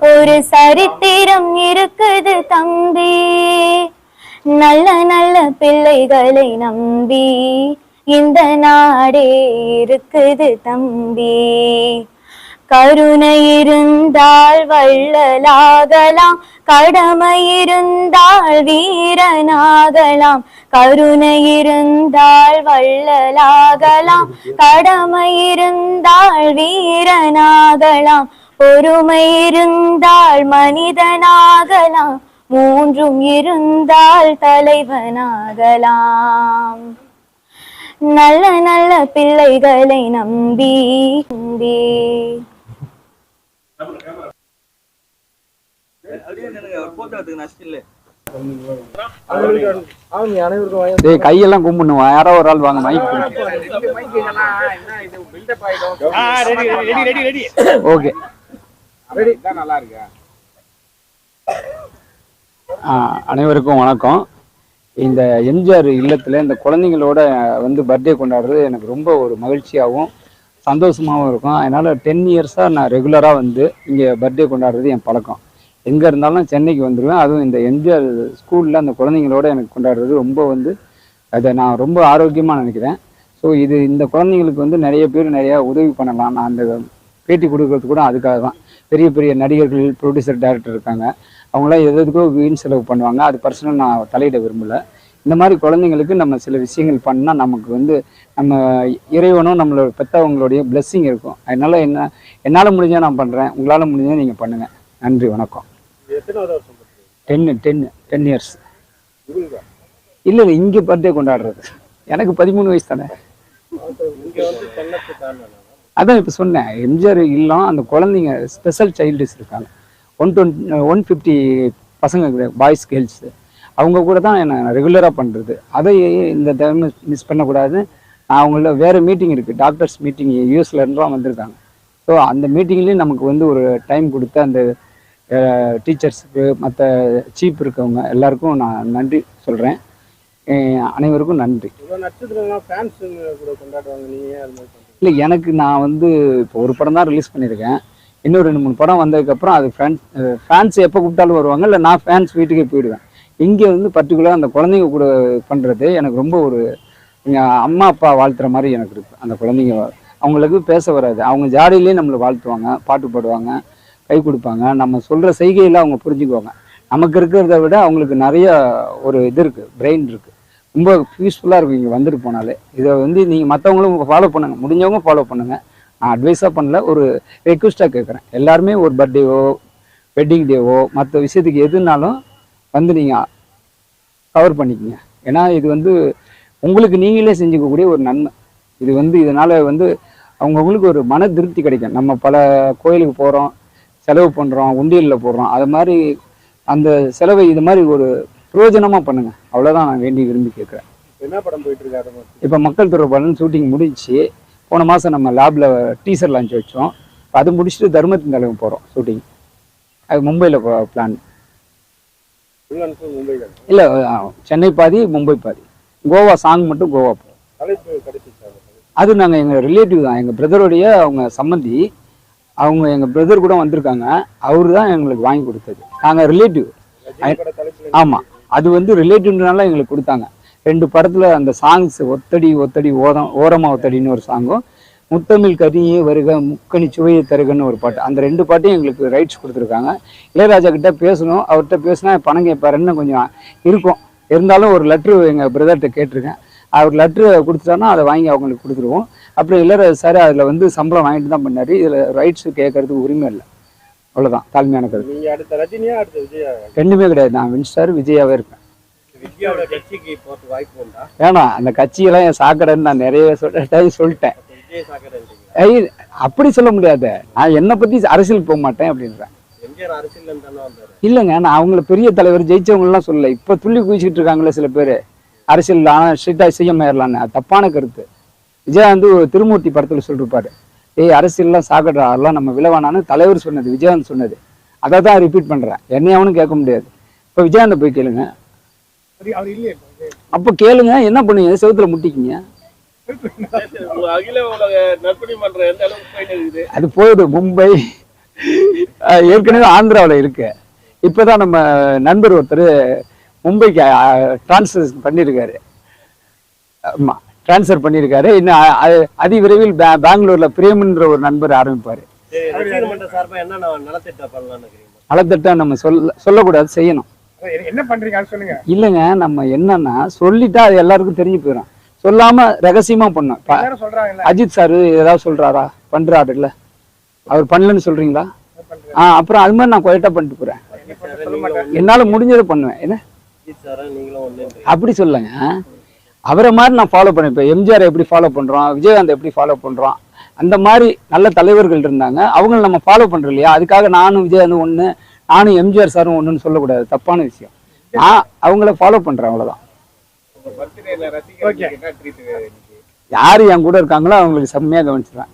ஒரு சரித்திரம் இருக்குது தம்பி. நல்ல நல்ல பிள்ளைகளை நம்பி இந்த நாடே இருக்குது தம்பி. கருணை இருந்தால் வள்ளலாகலாம் கடமை இருந்தால் வீரனாகலாம். கருணை இருந்தால் வள்ளலாகலாம் கடமை இருந்தால் வீரனாகலாம். பொறுமை இருந்தால் மனிதனாகலாம் மூன்றும் இருந்தால் தலைவனாகலாம். நல்ல நல்ல பிள்ளைகளை நம்பி நம்பி. கையெல்லாம் கும்பிடணும் யாரோ ஒரு ஆள் வாங்க மைக் ஓகே அனைவருக்கும் வணக்கம். இந்த எம்ஜிஆர் இல்லத்தில் இந்த குழந்தைங்களோட வந்து பர்த்டே கொண்டாடுறது எனக்கு ரொம்ப ஒரு மகிழ்ச்சியாகவும் சந்தோஷமாகவும் இருக்கும். அதனால் டென் இயர்ஸாக நான் ரெகுலராக வந்து இங்கே பர்த்டே கொண்டாடுறது என் பழக்கம். எங்கே இருந்தாலும் சென்னைக்கு வந்துடுவேன் அதுவும் இந்த எம்ஜிஆர் ஸ்கூலில் அந்த குழந்தைங்களோட எனக்கு கொண்டாடுறது ரொம்ப வந்து அதை நான் ரொம்ப ஆரோக்கியமாக நினைக்கிறேன். ஸோ இது இந்த குழந்தைங்களுக்கு வந்து நிறைய பேர் நிறையா உதவி பண்ணலாம். நான் அந்த பேட்டி கொடுக்கறது கூட அதுக்காக தான் பெரிய பெரிய நடிகர்கள் ப்ரொடியூசர் டைரக்டர் இருக்காங்க. அவங்களாம் எது எதுக்கோ வீண் செலவு பண்ணுவாங்க. அது பர்சனல் நான் தலையிட விரும்பல. இந்த மாதிரி குழந்தைங்களுக்கு நம்ம சில விஷயங்கள் பண்ணால் நமக்கு வந்து நம்ம இறைவனும் நம்மளோட பெற்றவங்களுடைய blessing இருக்கும். அதனால என்ன என்னால் முடிஞ்சால் நான் பண்ணுறேன் உங்களால் முடிஞ்சால் நீங்கள் பண்ணுங்கள் நன்றி வணக்கம். Ten ten ten years. இல்லை இல்லை இங்கே பர்த்டே கொண்டாடுறது. எனக்கு பதிமூணு வயசு தானே. அதான் இப்போ சொன்னேன் எம்ஜிஆர் இல்லம் அந்த குழந்தைங்க ஸ்பெஷல் சைல்டுஸ் இருக்காங்க. ஒன் டுவெண்ட்டி ஒன் ஃபிஃப்டி பசங்க பாய்ஸ் கேர்ள்ஸு அவங்க கூட தான் நான் ரெகுலராக பண்ணுறது அதை இந்த டைம் மிஸ் பண்ணக்கூடாது. நான் அவங்கள வேறு மீட்டிங் இருக்குது டாக்டர்ஸ் மீட்டிங் யூஎஸ்லேருந்துலாம் வந்திருக்காங்க. ஸோ அந்த மீட்டிங்லேயும் நமக்கு வந்து ஒரு டைம் கொடுத்து அந்த டீச்சர்ஸுக்கு மற்ற சீப் இருக்கவங்க எல்லாருக்கும் நான் நன்றி சொல்கிறேன் அனைவருக்கும் நன்றி. நட்சத்திரம் ஃபேன்ஸ் கூட கொண்டாடுவாங்க நீங்க இல்லை எனக்கு நான் வந்து இப்போ ஒரு படம் தான் ரிலீஸ் பண்ணியிருக்கேன் இன்னும் ரெண்டு மூணு படம் வந்ததுக்கப்புறம் அது ஃபேன்ஸ் ஃபேன்ஸ் எப்போ கூப்பிட்டாலும் வருவாங்க இல்லை நான் ஃபேன்ஸ் வீட்டுக்கே போயிடுவேன். இங்கே வந்து பர்டிகுலராக அந்த குழந்தைங்க கூட பண்ணுறது எனக்கு ரொம்ப ஒரு எங்கள் அம்மா அப்பா வாழ்த்துற மாதிரி எனக்கு இருக்குது அந்த குழந்தைங்க அவங்களுக்கு பேச வராது. அவங்க ஜாடியிலே நம்மளை வாழ்த்துவாங்க பாட்டு பாடுவாங்க கை கொடுப்பாங்க. நம்ம சொல்கிற செய்கையில் அவங்க புரிஞ்சுக்குவாங்க. நமக்கு இருக்கிறத விட அவங்களுக்கு நிறைய ஒரு இது இருக்குது பிரெயின் இருக்குது ரொம்ப யூஸ்ஃபுல்லாக இருக்கும் இங்கே வந்துட்டு போனாலே. இதை வந்து நீங்கள் மற்றவங்களும் ஃபாலோ பண்ணுங்கள் முடிஞ்சவங்க ஃபாலோ பண்ணுங்கள் நான் அட்வைஸாக பண்ணல ஒரு ரெக்வஸ்ட்டாக கேட்குறேன் எல்லாருமே ஒரு பர்த்டேவோ வெட்டிங் டேவோ மற்ற விஷயத்துக்கு எதுனாலும் வந்து நீங்கள் கவர் பண்ணிக்கங்க. ஏன்னா இது வந்து உங்களுக்கு நீங்களே செஞ்சுக்கக்கூடிய ஒரு நன்மை. இது வந்து இதனால் வந்து அவங்கவுங்களுக்கு ஒரு மன திருப்தி கிடைக்கும். நம்ம பல கோயிலுக்கு போகிறோம் செலவு பண்ணுறோம் உண்டியலில் போடுறோம் அது மாதிரி அந்த செலவை இது மாதிரி ஒரு பிரயோஜனமாக பண்ணுங்கள் அவ்வளோதான் நான் வேண்டி விரும்பி கேட்குறேன். என்ன படம் போயிட்டு இருக்கு அதை மட்டும் இப்போ மக்கள் தொடர்பாளன் ஷூட்டிங் முடிஞ்சுச்சு. போன மாதம் நம்ம லேபில் டீசர் லான்ச் வச்சோம். அது முடிச்சுட்டு தர்மத்தின் தலைவன் போகிறோம் ஷூட்டிங் அது மும்பையில் பிளான் இல்லை சென்னை பாதி மும்பை பாதி. கோவா சாங் மட்டும் கோவா போகிறோம்? அது நாங்கள் எங்கள் ரிலேட்டிவ் தான் எங்கள் பிரதருடைய அவங்க சம்மந்தி அவங்க எங்கள் பிரதர் கூட வந்திருக்காங்க. அவரு தான் எங்களுக்கு வாங்கி கொடுத்தது. நாங்கள் ரிலேட்டிவ் ஆமாம் அது வந்து ரிலேட்டிவ்னால எங்களுக்கு கொடுத்தாங்க. ரெண்டு படத்தில் அந்த சாங்ஸ் ஒத்தடி ஒத்தடி ஓரம் ஓரமா ஒத்தடின்னு ஒரு சாங்கும் முத்தமிழ் கனியே வருக முக்கணி சுவையை தருகன்னு ஒரு பாட்டு. அந்த ரெண்டு பாட்டையும் எங்களுக்கு ரைட்ஸ் கொடுத்துருக்காங்க. இளையராஜா கிட்ட பேசணும் அவர்கிட்ட பேசினா பணம் கேட்பாருன்னு கொஞ்சம் இருக்கும். இருந்தாலும் ஒரு லெட்ரு எங்கள் பிரதர்கிட்ட கேட்டிருக்கேன். அவர் லெட்ரு கொடுத்துட்டாருன்னா அதை வாங்கி அவங்களுக்கு கொடுத்துருவோம். அப்புறம் இளையராஜா சார் அதில் வந்து சம்பளம் வாங்கிட்டு தான் பண்ணார். இதில் ரைட்ஸ் கேட்கறதுக்கு உரிமை இல்லை. அவ்வளோதான் தாழ்மையான கருத்து. அடுத்த ரஜினியா அடுத்த விஜயா? ரெண்டுமே கிடையாது. நான் வின்ஸ்டார் விஜயாவே இருப்பேன் விஜயோட கட்சிக்கு போறது வாய்ப்பு உண்டா? வேணாம் அந்த கட்சியெல்லாம் என் சாக்கடைன்னு நான் நிறைய சொல்லிட்டேன். விஜய் ஐய், அப்படி சொல்ல முடியாது. நான் என்னை பற்றி அரசியல் போக மாட்டேன் அப்படின்றேன். இல்லைங்க நான் அவங்கள பெரிய தலைவர் ஜெயிச்சவங்கலாம் சொல்லல. இப்போ துள்ளி குதிச்சுக்கிட்டு இருக்காங்களே சில பேர். அரசியல் ஆனால் ஸ்ட்ரிக்டாக ஆயிடலான்னு அது தப்பான கருத்து. விஜயகாந்த் ஒரு திருமூர்த்தி படத்தில் சொல்லிருப்பாரு. ஏய் அரசியல்லாம் சாகடா அதெல்லாம் நம்ம விலவானான்னு தலைவர் சொன்னது விஜயகாந்த் சொன்னது. அதை தான் ரிப்பீட் பண்ணுறேன் என்னையும் அவனும் கேட்க முடியாது. இப்போ விஜயகாந்த் போய் கேளுங்க. அப்போ கேளுங்க என்ன பண்ணுவீங்க? செவுத்துல முட்டிக்கிங்க? அது போகுது மும்பை. ஏற்கனவே ஆந்திராவில் இருக்கு. இப்போதான் நம்ம நண்பர் ஒருத்தர் மும்பைக்கு டிரான்ஸ்ஃபர் பண்ணியிருக்காரு. ஆமாம் ட்ரான்ஸ்ஃபர் பண்ணியிருக்காரு. இன்னும் அதி விரைவில் பே- பெங்களூர்ல பிரேம்ன்ற ஒரு நண்பர் ஆரம்பிப்பார். நலத்திட்டம் நம்ம சொல்ல சொல்லக்கூடாது செய்யணும். என்ன- பண்றீங்க சொல்லுங்க. இல்லைங்க நம்ம என்னன்னா சொல்லிட்டா அது எல்லாருக்கும் தெரிஞ்சு போயிடும் சொல்லாம ரகசியமா பண்ணோம் அஜித் சார் ஏதாவது சொல்றாரா? பண்றாரு இல்ல. அவர் பண்ணலன்னு சொல்றீங்களா? ஆ அப்புறம் அது மாதிரி நான் குவைட்டா பண்ணிட்டு போறேன். சொல்ல மாட்டேன். என்னால முடிஞ்சதை பண்ணுவேன். என்ன? அஜித் சாரா நீங்களும் ஒண்ணு. அப்படி சொல்லுங்க அவரை மாதிரி நான் ஃபாலோ பண்ணேன் இப்போ எம்ஜிஆர் எப்படி ஃபாலோ பண்றோம் விஜயகாந்த் எப்படி ஃபாலோ பண்றோம் அந்த மாதிரி நல்ல தலைவர்கள் இருந்தாங்க. அவங்கள நம்ம ஃபாலோ பண்றோம் இல்லையா? அதுக்காக நானும் விஜயகாந்த் ஒண்ணு நானும் எம்ஜிஆர் சாரும் ஒண்ணுன்னு சொல்லக்கூடாது. தப்பான விஷயம். நான் அவங்கள ஃபாலோ என்ன ட்ரீட் யார் என் கூட இருக்காங்களோ அவங்களுக்கு செம்மையா கவனிச்சிருவேன்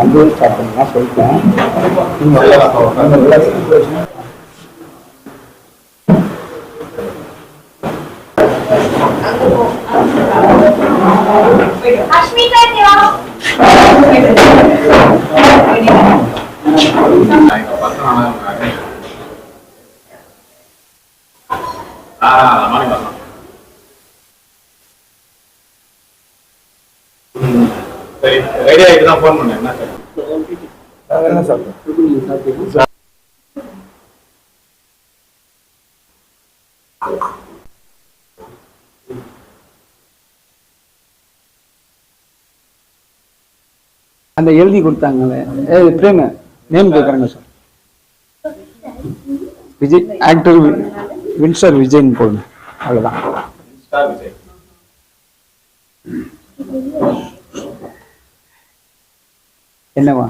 வந்து ஸ்டார்ட் பண்ணா சொல்லிட்டேன் சரி ஆகிட்டு தான் ஃபோன் பண்ணேன். என்ன சார்? அந்த எழுதி கொடுத்தாங்களே. பிரேம நேம் கேட்குறாங்க சார். விஜய் ஆக்டர் வின்சர் விஜய்னு போடுங்க. அவ்வளோதான் என்னவா?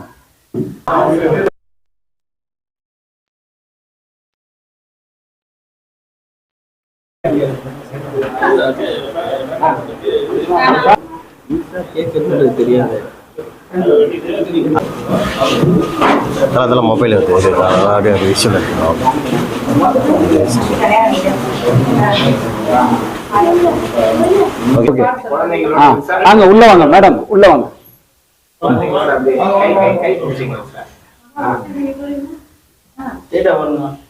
அதெல்லாம் மொபைல் எடுத்து அப்படியே விஷயம் எடுக்கணும் ஓகே ஆ வாங்க உள்ள வாங்க மேடம் உள்ள வாங்க.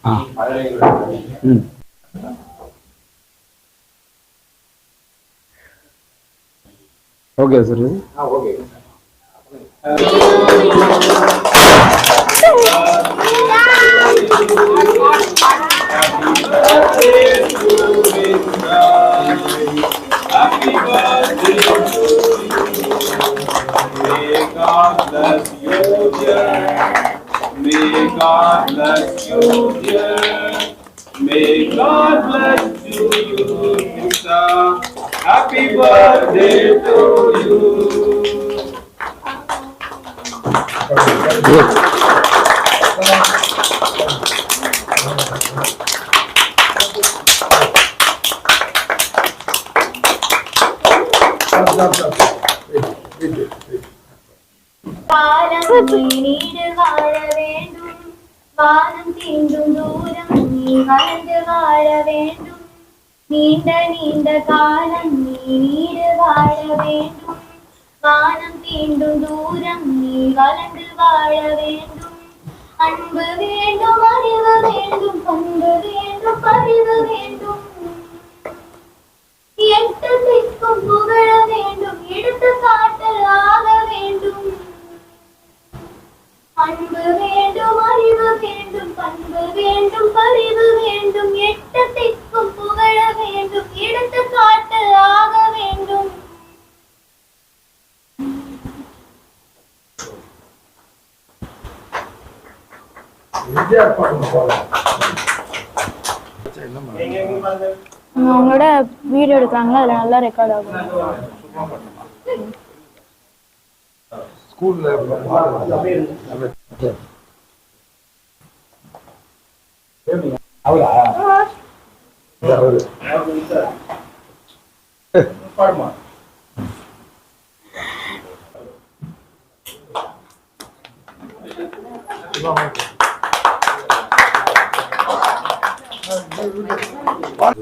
ஆ ம் okay sir May God bless you, dear. May God bless you, dear. May God bless you, you. Happy birthday to you. Thank you. நீடு வாழ வேண்டும் வானம் தீண்டும் தூரம் நீ வளர்ந்து வாழ வேண்டும். நீண்ட நீண்ட காலம் நீ நீடு வாழ வேண்டும். வானம் தீண்டும் தூரம் நீ வளர்ந்து வாழ வேண்டும். அன்பு வேண்டும் அறிவு வேண்டும் பண்பு வேண்டும் வேண்டும். எட்டு திக்கும் புகழ வேண்டும் எடுத்து அவங்களோட வீடியோ எடுக்கிறாங்களா அதில் நல்லா ரெக்கார்ட் ஆகும். ஸ்கூலில் Var.